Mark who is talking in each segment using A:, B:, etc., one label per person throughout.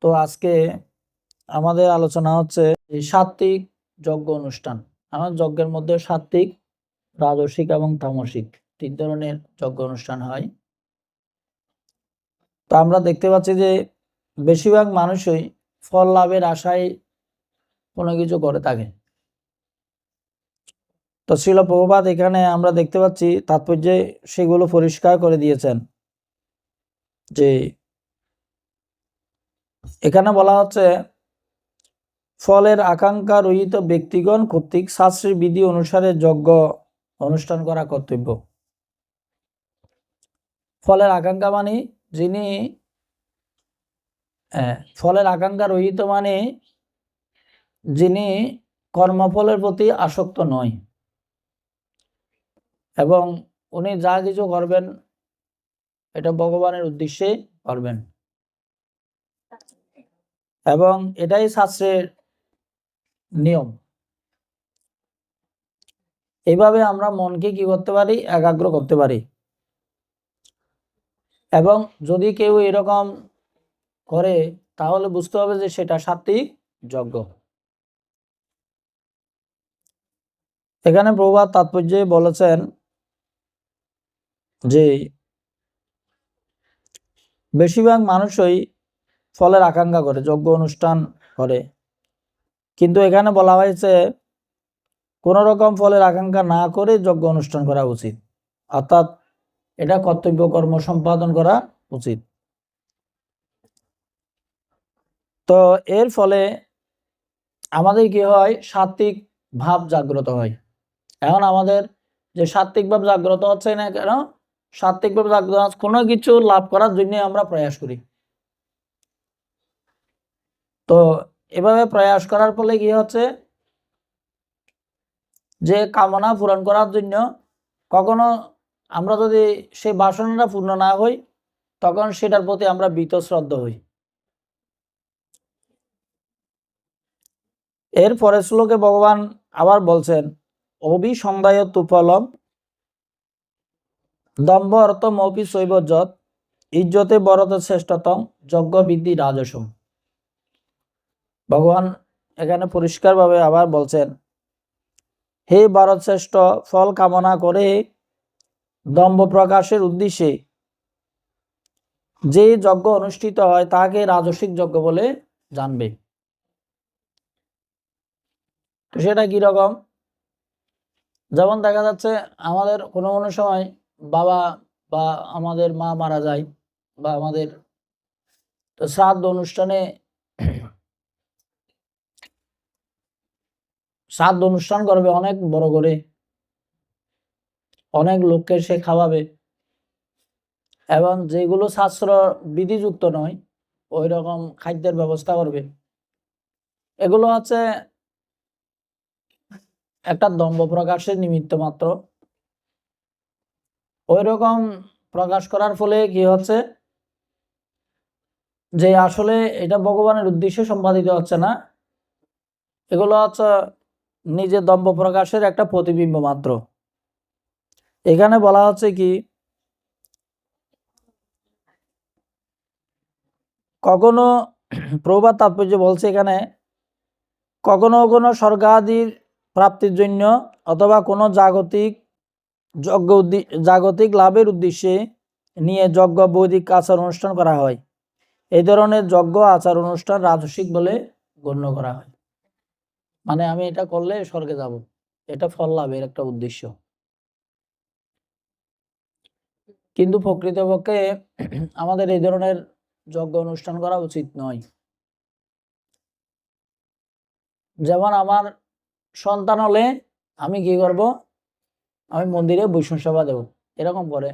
A: তো আজকে আমাদের আলোচনা হচ্ছে সাত্বিক যজ্ঞ অনুষ্ঠান আমার যজ্ঞের মধ্যে সাত্বিক রাজসিক এবং তামসিক তিন ধরনের যজ্ঞ অনুষ্ঠান হয় তো আমরা দেখতে পাচ্ছি যে বেশিরভাগ মানুষই ফল লাভের আশায় কোনো কিছু করে থাকে তো শিল প্রভুপাত এখানে আমরা দেখতে পাচ্ছি তাৎপর্যে সেগুলো পরিষ্কার করে দিয়েছেন যে এখানে বলা হচ্ছে ফলের আকাঙ্ক্ষা রহিত ব্যক্তিগণ কর্তৃক শাস্ত্রের বিধি অনুসারে যজ্ঞ অনুষ্ঠান করা কর্তব্য ফলের আকাঙ্ক্ষা মানে যিনি ফলের আকাঙ্ক্ষা রহিত মানে যিনি কর্মফলের প্রতি আসক্ত নয় এবং উনি যা কিছু করবেন এটা ভগবানের উদ্দেশ্যে করবেন এবং এটাই শাস্ত্রের নিয়ম এইভাবে আমরা মনকে কি করতে পারি একাগ্র করতে পারি এবং যদি কেউ এরকম করে তাহলে বুঝতে হবে যে সেটা সাত্বিক যজ্ঞ এখানে প্রভাত তাৎপর্য বলেছেন যে বেশিরভাগ মানুষই ফলের আকাঙ্ক্ষা করে যজ্ঞ অনুষ্ঠান করে কিন্তু এখানে বলা হয়েছে কোনো রকম ফলের আকাঙ্ক্ষা না করে যজ্ঞ অনুষ্ঠান করা উচিত অর্থাৎ এটা কর্তব্য কর্ম সম্পাদন করা উচিত তো এর ফলে আমাদের কি হয় সাত্বিক ভাব জাগ্রত হয় এখন আমাদের যে সাত্বিক ভাব জাগ্রত হচ্ছে না কেন সাত্বিক ভাব জাগ্রত কোনো কিছু লাভ করার জন্য আমরা প্রয়াস করি তো এভাবে প্রয়াস করার ফলে কি হচ্ছে যে কামনা পূরণ করার জন্য কখনো আমরা যদি সেই বাসনাটা পূর্ণ না হই তখন সেটার প্রতি আমরা বীতশ্রদ্ধ হই এর পরের শ্লোকে ভগবান আবার বলছেন অভিসন্ধায় তুফলম দম্ভ অর্থম অপি শৈবজত ইজ্জতে বরত শ্রেষ্ঠতম যজ্ঞবিদ্ধি রাজসম ভগবান এখানে পরিষ্কারভাবে আবার বলছেন হে ভারত শ্রেষ্ঠ ফল কামনা করে দম্ভ প্রকাশের উদ্দেশ্যে যে যজ্ঞ অনুষ্ঠিত হয় তাকে রাজসিক যজ্ঞ বলে জানবে তো সেটা কিরকম যেমন দেখা যাচ্ছে আমাদের কোনো কোনো সময় বাবা বা আমাদের মা মারা যায় বা আমাদের তো শ্রাদ্ধ অনুষ্ঠানে শ্রাদ্ধ অনুষ্ঠান করবে অনেক বড় করে অনেক লোককে সে খাওয়াবে এবং যেগুলো শাস্ত্র বিধিযুক্ত নয় ওই রকম খাদ্যের ব্যবস্থা করবে এগুলো আছে একটা দম্ভ প্রকাশের নিমিত্ত মাত্র ওই রকম প্রকাশ করার ফলে কি হচ্ছে যে আসলে এটা ভগবানের উদ্দেশ্যে সম্পাদিত হচ্ছে না এগুলো হচ্ছে নিজের দম্ভ প্রকাশের একটা প্রতিবিম্ব মাত্র এখানে বলা হচ্ছে কি কখনো প্রবাদ তাৎপর্য বলছে এখানে কখনো কোনো স্বর্গাদির প্রাপ্তির জন্য অথবা কোনো জাগতিক যজ্ঞ জাগতিক লাভের উদ্দেশ্যে নিয়ে যজ্ঞ বৈদিক আচার অনুষ্ঠান করা হয় এই ধরনের যজ্ঞ আচার অনুষ্ঠান রাজস্বিক বলে গণ্য করা হয় মানে আমি এটা করলে স্বর্গে যাব এটা ফল লাভের একটা উদ্দেশ্য কিন্তু প্রকৃতপক্ষে আমাদের এই ধরনের যজ্ঞ অনুষ্ঠান করা উচিত নয় যেমন আমার সন্তান হলে আমি কি করব আমি মন্দিরে বৈষ্ণব সভা দেব এরকম করে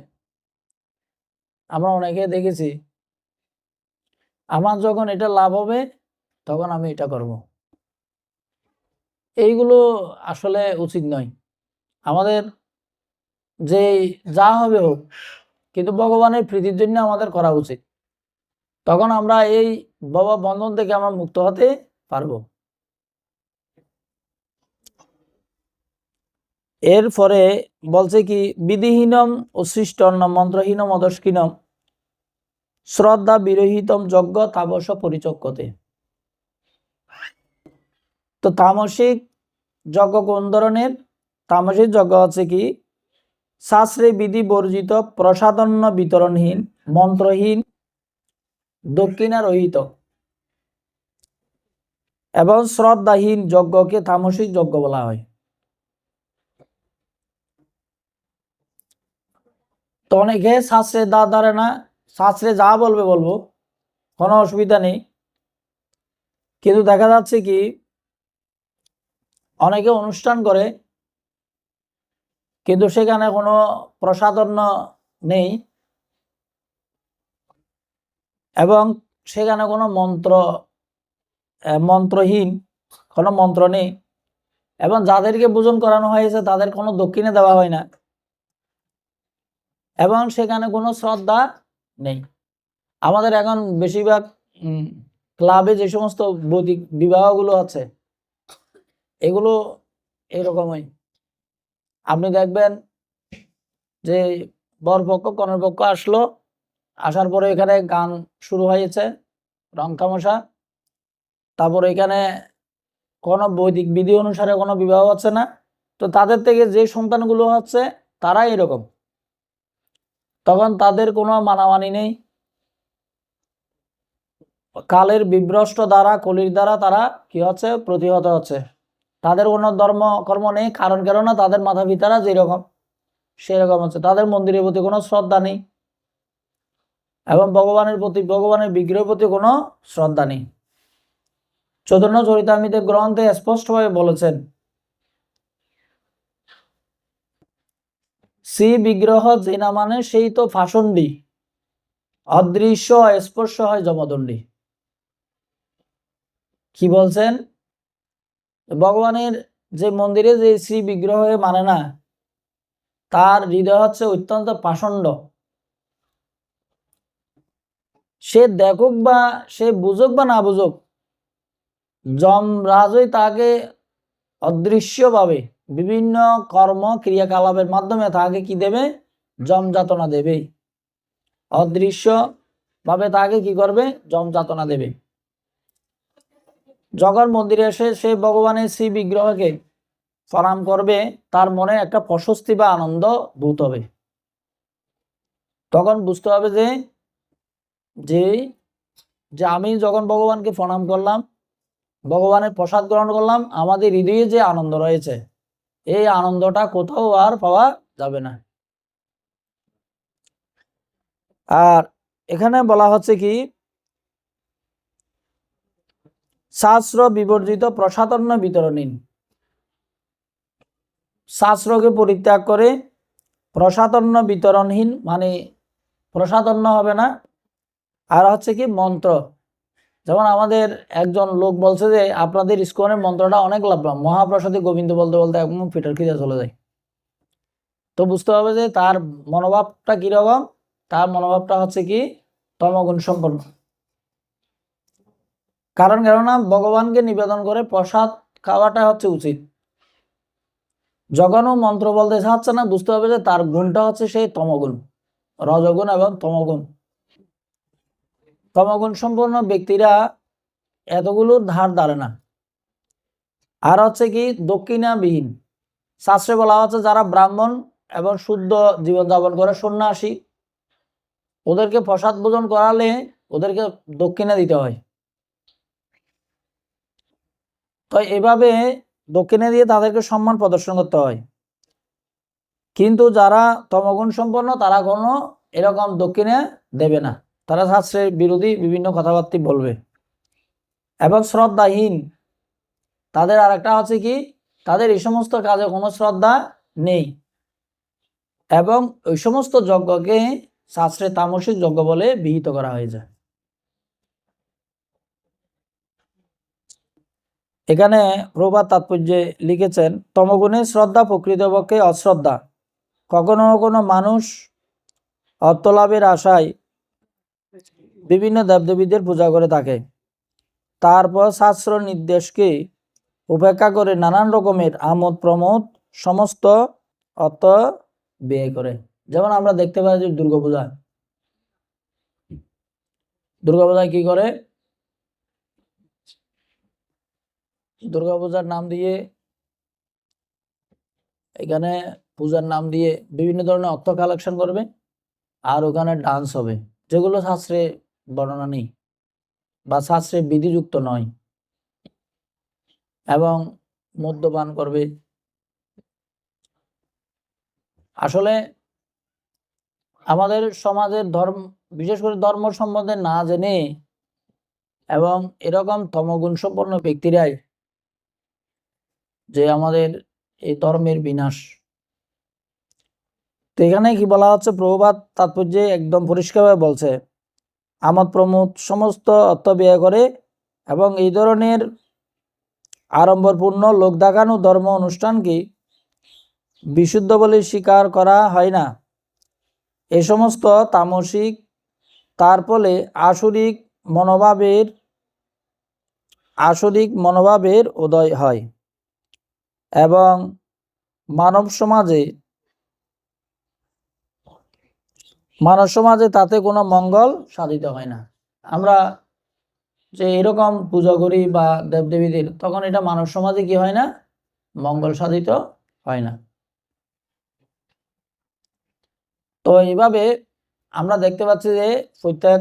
A: আমরা অনেকে দেখেছি আমার যখন এটা লাভ হবে তখন আমি এটা করব এইগুলো আসলে উচিত নয় আমাদের যে যা হবে হোক কিন্তু ভগবানের প্রীতির জন্য আমাদের করা উচিত তখন আমরা এই বাবা বন্ধন থেকে আমরা মুক্ত হতে পারবো এরপরে বলছে কি বিধিহীনম সৃষ্ট মন্ত্রহীনম অদস্কিনম শ্রদ্ধা বিরহিতম যজ্ঞ তাবস পরিচক্যতে তো তামসিক যজ্ঞ কোন ধরনের তামসিক যজ্ঞ হচ্ছে কি শাস্ত্রে বিধি বর্জিত প্রসাদন্য বিতরণহীন মন্ত্রহীন দক্ষিণারহিত এবং শ্রদ্ধাহীন যজ্ঞকে তামসিক যজ্ঞ বলা হয় তো অনেকে শাস্ত্রে দা ধরে না শাস্ত্রে যা বলবে বলবো কোনো অসুবিধা নেই কিন্তু দেখা যাচ্ছে কি অনেকে অনুষ্ঠান করে কিন্তু সেখানে কোনো প্রসাধন্য নেই এবং সেখানে কোনো মন্ত্র মন্ত্রহীন কোনো মন্ত্র নেই এবং যাদেরকে ভোজন করানো হয়েছে তাদের কোনো দক্ষিণে দেওয়া হয় না এবং সেখানে কোনো শ্রদ্ধা নেই আমাদের এখন বেশিরভাগ ক্লাবে যে সমস্ত বৈদিক বিবাহগুলো আছে এগুলো এরকমই আপনি দেখবেন যে বরপক্ষ কনের পক্ষ আসলো আসার পরে এখানে গান শুরু হয়েছে রং তামাশা তারপর এখানে কোনো বৈদিক বিধি অনুসারে কোনো বিবাহ হচ্ছে না তো তাদের থেকে যে সন্তানগুলো হচ্ছে তারা এরকম তখন তাদের কোনো মানামানি নেই কালের বিভ্রষ্ট দ্বারা কলির দ্বারা তারা কি হচ্ছে প্রতিহত হচ্ছে তাদের কোনো ধর্ম কর্ম নেই কারণ কেননা তাদের মাথা পিতারা যেরকম সেরকম আছে তাদের মন্দিরের প্রতি কোনো শ্রদ্ধা নেই এবং ভগবানের প্রতি ভগবানের বিগ্রহের প্রতি কোনো শ্রদ্ধা নেই চৈতন্য চরিতামিতে গ্রন্থে স্পষ্টভাবে বলেছেন শ্রী বিগ্রহ জেনা মানে সেই তো ফাসন্ডি অদৃশ্য স্পর্শ হয় জমদণ্ডী কি বলছেন ভগবানের যে মন্দিরে যে শ্রী বিগ্রহে মানে না তার হৃদয় হচ্ছে অত্যন্ত পাষণ্ড সে দেখুক বা সে বুঝুক বা না বুঝুক যমরাজই তাকে অদৃশ্যভাবে বিভিন্ন কর্ম ক্রিয়াকলাপের মাধ্যমে তাকে কি দেবে যমযাতনা দেবে অদৃশ্যভাবে তাকে কি করবে যমযাতনা দেবে যখন মন্দিরে এসে সে ভগবানের শ্রী বিগ্রহকে প্রণাম করবে তার মনে একটা প্রশস্তি বা আনন্দ ভূত হবে তখন বুঝতে হবে যে যে যে আমি যখন ভগবানকে প্রণাম করলাম ভগবানের প্রসাদ গ্রহণ করলাম আমাদের হৃদয়ে যে আনন্দ রয়েছে এই আনন্দটা কোথাও আর পাওয়া যাবে না আর এখানে বলা হচ্ছে কি শাস্ত্র বিবর্জিত প্রসাধন্য বিতরণীন শাস্ত্রকে পরিত্যাগ করে প্রসাধন্য বিতরণহীন মানে প্রসাধন্য হবে না আর হচ্ছে কি মন্ত্র যেমন আমাদের একজন লোক বলছে যে আপনাদের স্কনের মন্ত্রটা অনেক লাভবান মহাপ্রসাদে গোবিন্দ বলতে বলতে একদম ফিটার খিদে চলে যায় তো বুঝতে হবে যে তার মনোভাবটা কীরকম তার মনোভাবটা হচ্ছে কি তমগুণ সম্পন্ন কারণ কেননা ভগবানকে নিবেদন করে প্রসাদ খাওয়াটা হচ্ছে উচিত যখন মন্ত্র বলতে চাচ্ছে না বুঝতে হবে যে তার গুণটা হচ্ছে সেই তমগুণ রজগুণ এবং তমগুণ তমগুণ সম্পন্ন ব্যক্তিরা এতগুলো ধার দাঁড়ে না আর হচ্ছে কি দক্ষিণাবিহীন শাস্ত্রে বলা হচ্ছে যারা ব্রাহ্মণ এবং শুদ্ধ জীবনযাপন করে সন্ন্যাসী ওদেরকে প্রসাদ ভোজন করালে ওদেরকে দক্ষিণা দিতে হয় তো এভাবে দক্ষিণে দিয়ে তাদেরকে সম্মান প্রদর্শন করতে হয় কিন্তু যারা তমগুণ সম্পন্ন তারা কোনো এরকম দক্ষিণে দেবে না তারা শাস্ত্রের বিরোধী বিভিন্ন কথাবার্তা বলবে এবং শ্রদ্ধাহীন তাদের আর একটা হচ্ছে কি তাদের এই সমস্ত কাজে কোনো শ্রদ্ধা নেই এবং ওই সমস্ত যজ্ঞকে শাস্ত্রে তামসিক যজ্ঞ বলে বিহিত করা হয়ে যায় এখানে প্রভাত তাৎপর্যে লিখেছেন তমগুণে শ্রদ্ধা প্রকৃতপক্ষে অশ্রদ্ধা কখনো কখনো মানুষ অর্থলাভের আশায় বিভিন্ন দেবদেবীদের পূজা করে থাকে তারপর শাস্ত্র নির্দেশকে উপেক্ষা করে নানান রকমের আমোদ প্রমোদ সমস্ত অর্থ ব্যয় করে যেমন আমরা দেখতে পাই যে দুর্গাপূজা দুর্গাপূজায় কি করে দুর্গাপূজার নাম দিয়ে এখানে পূজার নাম দিয়ে বিভিন্ন ধরনের অর্থ কালেকশন করবে আর ওখানে ডান্স হবে যেগুলো শাস্ত্রে বর্ণনা নেই বা শাস্ত্রে বিধিযুক্ত নয় এবং মদ্যপান করবে আসলে আমাদের সমাজের ধর্ম বিশেষ করে ধর্ম সম্বন্ধে না জেনে এবং এরকম তমগুণ সম্পন্ন ব্যক্তিরাই যে আমাদের এই ধর্মের বিনাশ তো এখানে কি বলা হচ্ছে প্রভুবাদ তাৎপর্যে একদম পরিষ্কারভাবে বলছে আমদ প্রমোদ সমস্ত অর্থ ব্যয় করে এবং এই ধরনের আড়ম্বরপূর্ণ লোক দেখানো ধর্ম অনুষ্ঠানকে বিশুদ্ধ বলে স্বীকার করা হয় না এ সমস্ত তামসিক তার ফলে আসরিক মনোভাবের আসরিক মনোভাবের উদয় হয় এবং মানব সমাজে মানব সমাজে তাতে কোনো মঙ্গল সাধিত হয় না আমরা যে এরকম পূজা করি বা দেবদেবীদের তখন এটা মানব সমাজে কি হয় না মঙ্গল সাধিত হয় না তো এইভাবে আমরা দেখতে পাচ্ছি যে প্রত্যেক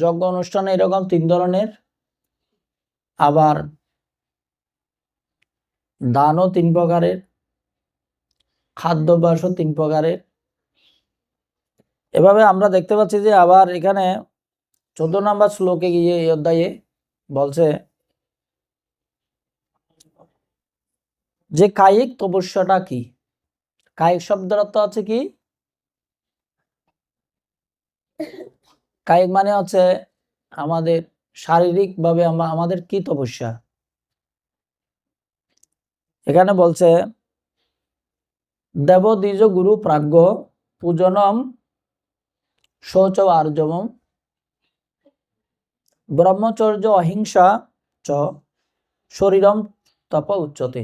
A: যজ্ঞ অনুষ্ঠানে এরকম তিন ধরনের আবার দানও তিন প্রকারের খাদ্যাভ্যাসও তিন প্রকারের এভাবে আমরা দেখতে পাচ্ছি যে আবার এখানে চোদ্দ নম্বর শ্লোকে গিয়ে এই অধ্যায়ে বলছে যে কায়িক তপস্যাটা কি কায়িক শব্দের অর্থ আছে কি কায়িক মানে হচ্ছে আমাদের শারীরিকভাবে আমরা আমাদের কি তপস্যা এখানে বলছে দেব দ্বিজ গুরু প্রাজ্ঞ পূজনম শৌচ আর্যম ব্রহ্মচর্য অহিংসা চ শরীরম তপ উচ্চতে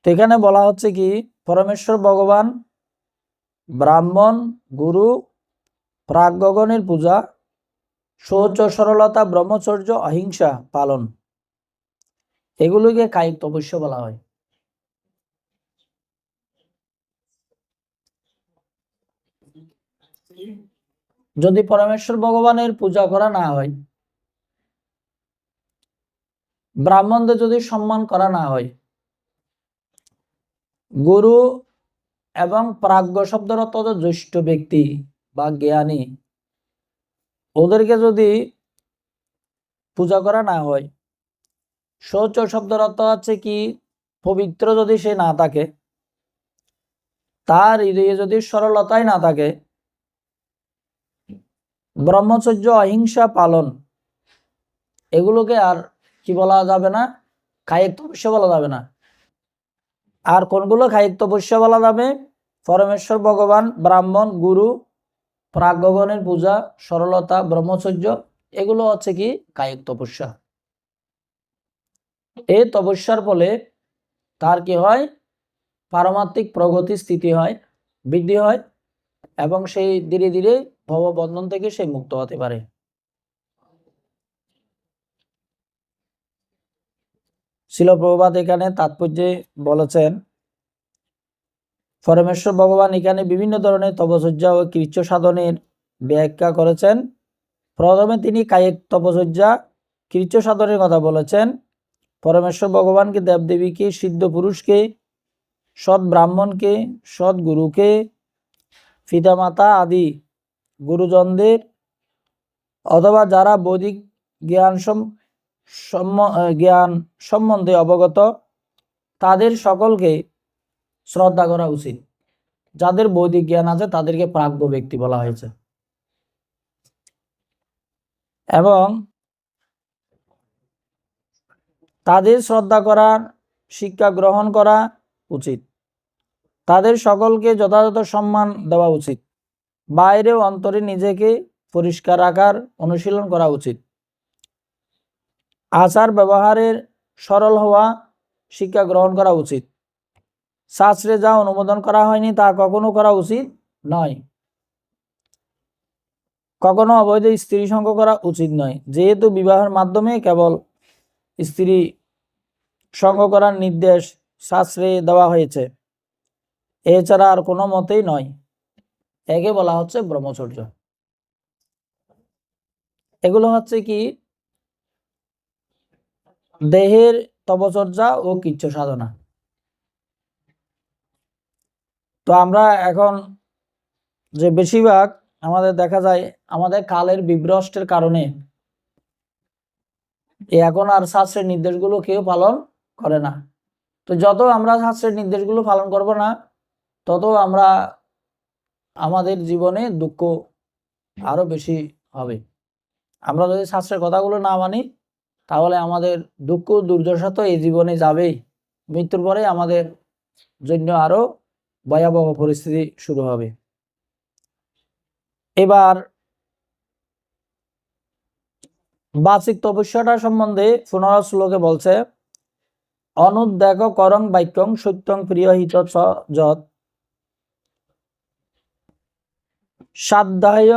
A: তো এখানে বলা হচ্ছে কি পরমেশ্বর ভগবান ব্রাহ্মণ গুরু প্রাজ্ঞগণের পূজা শৌচ সরলতা ব্রহ্মচর্য অহিংসা পালন এগুলোকে কায়িক তপস্য বলা হয় যদি পরমেশ্বর ভগবানের পূজা করা না হয় ব্রাহ্মণদের যদি সম্মান করা না হয় গুরু এবং প্রাজ্ঞ শব্দের অর্থ জ্যেষ্ঠ ব্যক্তি বা জ্ঞানী ওদেরকে যদি পূজা করা না হয় শৌচ শব্দের অর্থ হচ্ছে কি পবিত্র যদি সে না থাকে তার হৃদয়ে যদি সরলতাই না থাকে ব্রহ্মচর্য অহিংসা পালন এগুলোকে আর কি বলা যাবে না খায়েক তপস্য বলা যাবে না আর কোনগুলো খায়েক তপস্য বলা যাবে পরমেশ্বর ভগবান ব্রাহ্মণ গুরু প্রাগগণের পূজা সরলতা ব্রহ্মচর্য এগুলো হচ্ছে কি কায়িক তপস্যা এ তপস্যার ফলে তার কি হয় পারমাত্মিক প্রগতি স্থিতি হয় বৃদ্ধি হয় এবং সেই ধীরে ধীরে ভববন্ধন থেকে সে মুক্ত হতে পারে শিলপ্রভাত এখানে তাৎপর্যে বলেছেন পরমেশ্বর ভগবান এখানে বিভিন্ন ধরনের তপসজ্জা ও কৃচ্ছ সাধনের ব্যাখ্যা করেছেন প্রথমে তিনি কায়িক তপসজ্জা কৃচ্ছ সাধনের কথা বলেছেন পরমেশ্বর ভগবানকে দেবদেবীকে সিদ্ধ পুরুষকে সৎ ব্রাহ্মণকে সৎ গুরুকে পিতামাতা আদি গুরুজনদের অথবা যারা বৈদিক জ্ঞান জ্ঞান সম্বন্ধে অবগত তাদের সকলকে শ্রদ্ধা করা উচিত যাদের বৈদিক জ্ঞান আছে তাদেরকে প্রাজ্ঞ ব্যক্তি বলা হয়েছে এবং তাদের শ্রদ্ধা করার শিক্ষা গ্রহণ করা উচিত তাদের সকলকে যথাযথ সম্মান দেওয়া উচিত বাইরে অন্তরে নিজেকে পরিষ্কার রাখার অনুশীলন করা উচিত আচার ব্যবহারের সরল হওয়া শিক্ষা গ্রহণ করা উচিত শাস্ত্রে যা অনুমোদন করা হয়নি তা কখনো করা উচিত নয় কখনো অবৈধ স্ত্রী সঙ্গ করা উচিত নয় যেহেতু বিবাহের মাধ্যমে কেবল স্ত্রী সঙ্গ করার নির্দেশ শাস্ত্রে দেওয়া হয়েছে এছাড়া আর কোনো মতেই নয় একে বলা হচ্ছে ব্রহ্মচর্য এগুলো হচ্ছে কি দেহের তপচর্যা ও কিচ্ছ সাধনা তো আমরা এখন যে বেশিরভাগ আমাদের দেখা যায় আমাদের কালের বিভ্রষ্টের কারণে এখন আর শাস্ত্রের নির্দেশগুলো কেউ পালন করে না তো যত আমরা শাস্ত্রের নির্দেশগুলো পালন করব না তত আমরা আমাদের জীবনে দুঃখ আরও বেশি হবে আমরা যদি শাস্ত্রের কথাগুলো না মানি তাহলে আমাদের দুঃখ দুর্দশা তো এই জীবনে যাবেই মৃত্যুর পরে আমাদের জন্য আরও ভয়াবহ পরিস্থিতি শুরু হবে এবার বাচিক তপস্যাটা সম্বন্ধে পুনর শ্লোকে বলছে অনুদ্বেগ করং বাক্যং সত্যং প্রিয়হিত যত সাধ্যায়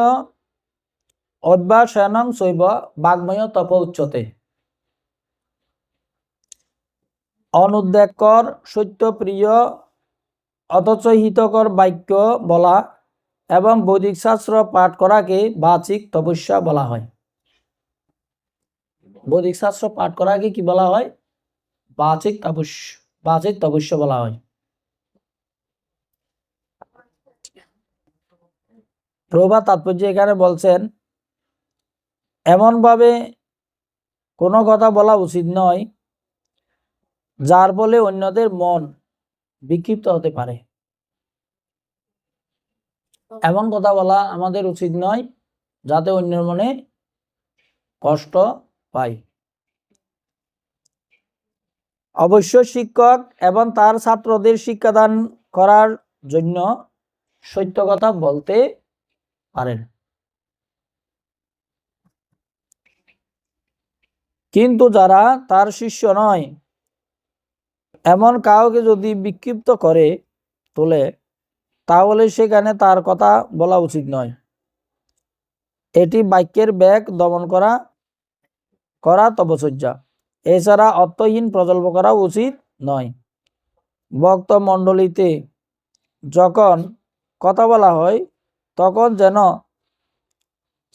A: অভ্যাসনং শৈব বাগ্ময় তপ উচ্চতে সত্য সত্যপ্রিয় অথচ হিতকর বাক্য বলা এবং বৈদিক শাস্ত্র পাঠ করাকে বাচিক তপস্যা বলা হয় বৈদিক শাস্ত্র পাঠ করা আগে কি বলা হয় বাচিক তপস্য বাচিক তপস্য বলা হয় প্রভা তাৎপর্য এখানে বলছেন এমনভাবে কোনো কথা বলা উচিত নয় যার বলে অন্যদের মন বিক্ষিপ্ত হতে পারে এমন কথা বলা আমাদের উচিত নয় যাতে অন্যের মনে কষ্ট পাই অবশ্য শিক্ষক এবং তার ছাত্রদের শিক্ষাদান করার জন্য সত্য কথা বলতে পারেন কিন্তু যারা তার শিষ্য নয় এমন কাউকে যদি বিক্ষিপ্ত করে তোলে তাহলে সেখানে তার কথা বলা উচিত নয় এটি বাক্যের ব্যাগ দমন করা করা তপসজ্জা এছাড়া অর্থহীন প্রজল্প করা উচিত নয় ভক্ত মণ্ডলীতে যখন কথা বলা হয় তখন যেন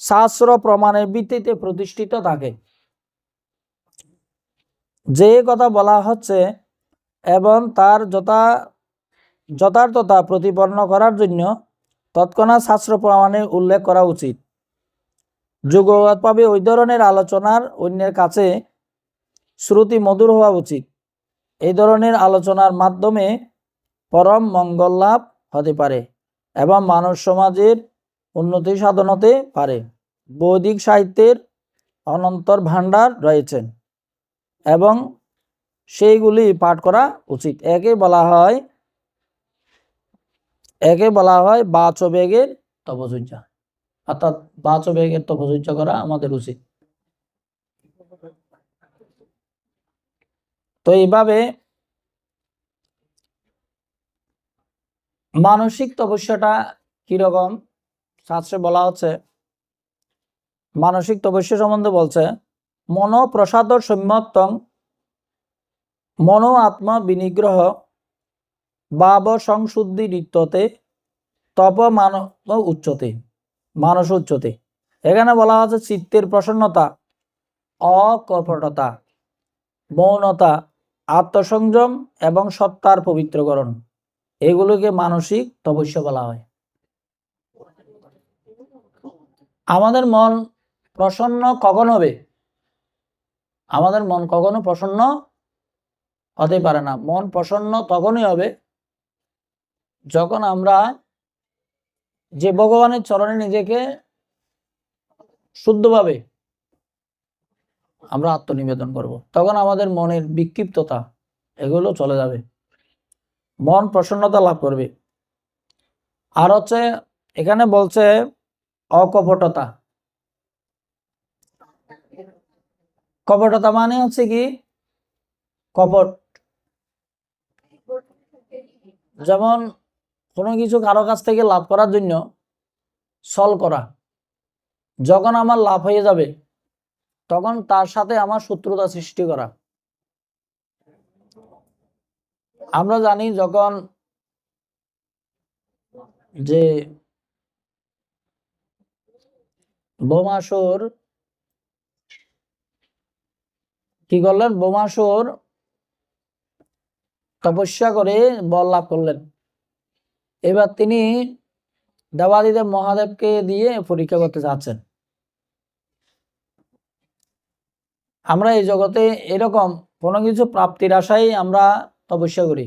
A: শাস্ত্র প্রমাণের ভিত্তিতে প্রতিষ্ঠিত থাকে যে কথা বলা হচ্ছে এবং তার যথা যথার্থতা প্রতিপন্ন করার জন্য তৎক্ষণাৎ শাস্ত্র প্রমাণে উল্লেখ করা উচিত যোগ্যবাদ পাবে ওই ধরনের আলোচনার অন্যের কাছে শ্রুতি মধুর হওয়া উচিত এই ধরনের আলোচনার মাধ্যমে পরম মঙ্গল লাভ হতে পারে এবং মানব সমাজের উন্নতি সাধন হতে পারে বৈদিক সাহিত্যের অনন্তর ভাণ্ডার রয়েছে এবং সেইগুলি পাঠ করা উচিত একে বলা হয় একে বলা হয় বাচবেগের তপসূর্যা অর্থাৎ বাচ বেগের তো প্রযোজ্য করা আমাদের উচিত তো এইভাবে মানসিক তপস্যাটা কিরকম শাস্ত্রে বলা হচ্ছে মানসিক তপস্যা সম্বন্ধে বলছে মন প্রসাদ সৌম্যত্বং মন আত্মা বিনিগ্রহ বাব সংশুদ্ধি নৃত্যতে তপ মান উচ্চতে মানস উচ্চতে এখানে বলা হচ্ছে চিত্তের প্রসন্নতা অকপটতা মৌনতা আত্মসংযম এবং সত্তার পবিত্রকরণ এগুলোকে মানসিক তপস্য বলা হয় আমাদের মন প্রসন্ন কখন হবে আমাদের মন কখনো প্রসন্ন হতে পারে না মন প্রসন্ন তখনই হবে যখন আমরা যে ভগবানের চরণে নিজেকে শুদ্ধভাবে আমরা আত্মনিবেদন করব। তখন আমাদের মনের বিক্ষিপ্ততা এগুলো চলে যাবে মন প্রসন্নতা লাভ করবে আর হচ্ছে এখানে বলছে অকপটতা কপটতা মানে হচ্ছে কি কপট যেমন কোনো কিছু কারো কাছ থেকে লাভ করার জন্য সল করা যখন আমার লাভ হয়ে যাবে তখন তার সাথে আমার শত্রুতা সৃষ্টি করা আমরা জানি যখন যে বোমাসুর কি করলেন বোমাসুর তপস্যা করে বল লাভ করলেন এবার তিনি দেবাদিদেব মহাদেবকে দিয়ে পরীক্ষা করতে চাচ্ছেন আমরা এই জগতে এরকম কোনো কিছু প্রাপ্তির আশায় আমরা তপস্যা করি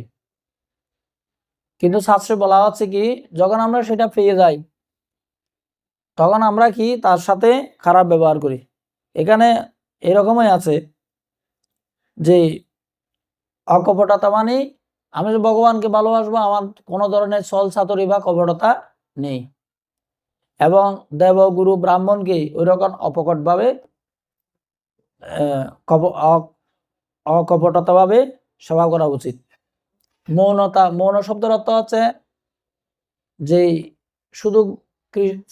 A: কিন্তু শাস্ত্রে বলা হচ্ছে কি যখন আমরা সেটা পেয়ে যাই তখন আমরা কি তার সাথে খারাপ ব্যবহার করি এখানে এরকমই আছে যে অকপটাতা মানে আমি যে ভগবানকে ভালোবাসবো আমার কোনো ধরনের ছল ছাতরি বা কপটতা নেই এবং দেব গুরু ব্রাহ্মণকে ওই রকম অপকটভাবে অকপটতাভাবে সেবা করা উচিত মৌনতা মৌন শব্দের অর্থ হচ্ছে যে শুধু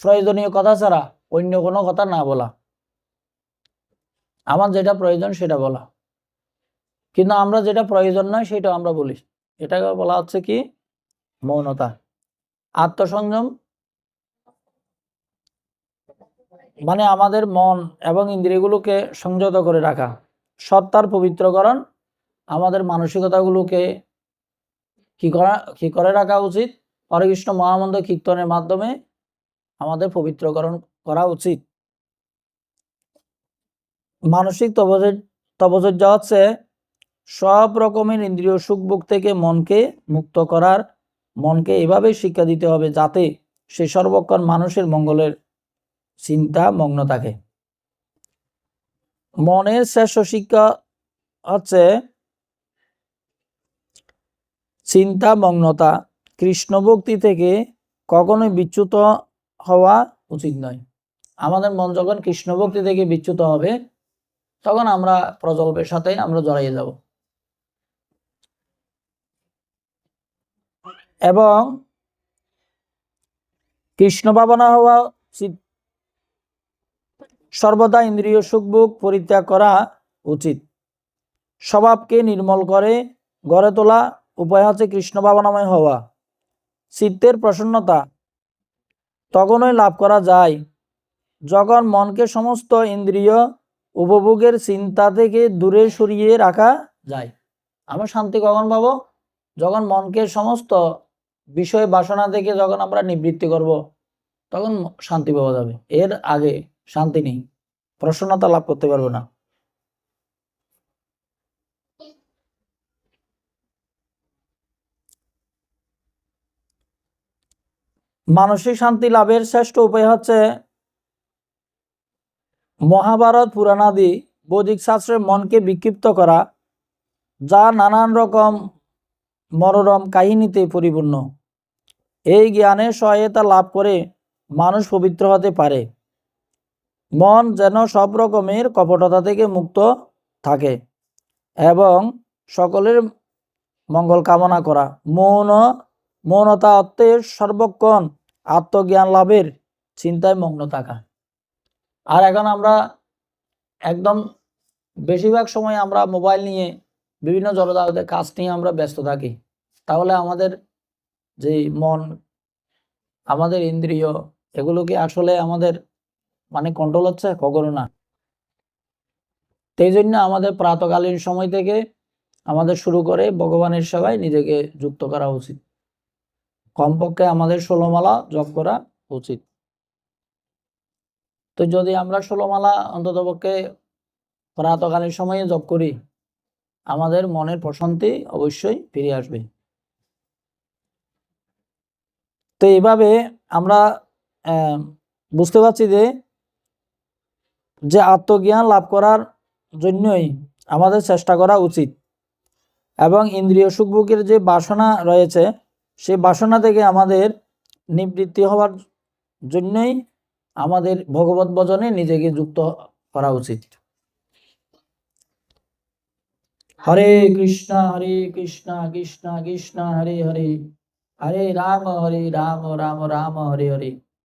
A: প্রয়োজনীয় কথা ছাড়া অন্য কোনো কথা না বলা আমার যেটা প্রয়োজন সেটা বলা কিন্তু আমরা যেটা প্রয়োজন নয় সেটা আমরা বলি এটাকে বলা হচ্ছে কি মৌনতা আত্মসংযম মানে আমাদের মন এবং ইন্দ্রিয়গুলোকে সংযত করে রাখা সত্তার পবিত্রকরণ আমাদের মানসিকতাগুলোকে কি করা কি করে রাখা উচিত হরেকৃষ্ণ মহামন্দ কীর্তনের মাধ্যমে আমাদের পবিত্রকরণ করা উচিত মানসিক যা হচ্ছে সব রকমের ইন্দ্রিয় সুখ ভোগ থেকে মনকে মুক্ত করার মনকে এভাবে শিক্ষা দিতে হবে যাতে সে সর্বক্ষণ মানুষের মঙ্গলের চিন্তা মগ্ন থাকে মনের শ্রেষ্ঠ শিক্ষা হচ্ছে চিন্তা মগ্নতা কৃষ্ণ ভক্তি থেকে কখনোই বিচ্যুত হওয়া উচিত নয় আমাদের মন যখন কৃষ্ণ ভক্তি থেকে বিচ্যুত হবে তখন আমরা প্রজল্পের সাথে আমরা জড়াইয়ে যাব এবং কৃষ্ণ ভাবনা হওয়া সর্বদা ইন্দ্রিয় সুখভোগ পরিত্যাগ করা উচিত স্বভাবকে নির্মল করে গড়ে তোলা উপায় হচ্ছে কৃষ্ণ ভাবনাময় হওয়া চিত্তের প্রসন্নতা তখনই লাভ করা যায় যখন মনকে সমস্ত ইন্দ্রিয় উপভোগের চিন্তা থেকে দূরে সরিয়ে রাখা যায় আমরা শান্তি কখন পাবো যখন মনকে সমস্ত বিষয় বাসনা থেকে যখন আমরা নিবৃত্তি করব তখন শান্তি পাওয়া যাবে এর আগে শান্তি নেই প্রসন্নতা লাভ করতে পারবো না মানসিক শান্তি লাভের শ্রেষ্ঠ উপায় হচ্ছে মহাভারত পুরাণাদি বৈদিক শাস্ত্রের মনকে বিক্ষিপ্ত করা যা নানান রকম মনোরম কাহিনীতে পরিপূর্ণ এই জ্ঞানের সহায়তা লাভ করে মানুষ পবিত্র হতে পারে মন যেন সব রকমের কপটতা থেকে মুক্ত থাকে এবং সকলের মঙ্গল কামনা করা মৌন মৌনতা অর্থের সর্বক্ষণ আত্মজ্ঞান লাভের চিন্তায় মগ্ন থাকা আর এখন আমরা একদম বেশিরভাগ সময় আমরা মোবাইল নিয়ে বিভিন্ন জনতা কাজ নিয়ে আমরা ব্যস্ত থাকি তাহলে আমাদের যে মন আমাদের ইন্দ্রিয় এগুলো কি আসলে আমাদের মানে কন্ট্রোল হচ্ছে কখনো না সেই জন্য আমাদের প্রাতকালীন সময় থেকে আমাদের শুরু করে ভগবানের সেবায় নিজেকে যুক্ত করা উচিত কমপক্ষে আমাদের ষোলোমালা জপ করা উচিত তো যদি আমরা ষোলোমালা অন্ততপক্ষে প্রাতকালীন সময়ে জপ করি আমাদের মনের প্রশান্তি অবশ্যই ফিরে আসবে তো এইভাবে আমরা বুঝতে পারছি যে যে আত্মজ্ঞান লাভ করার জন্যই আমাদের চেষ্টা করা উচিত এবং ইন্দ্রিয় সুখভোগের যে বাসনা রয়েছে সেই বাসনা থেকে আমাদের নিবৃত্তি হওয়ার জন্যই আমাদের ভগবত ভজনে নিজেকে যুক্ত করা উচিত হরে কৃষ্ণ হরে কৃষ্ণ কৃষ্ণ কৃষ্ণ হরে হরে હરે રામ હરે રામ રામ રામ હરે હરે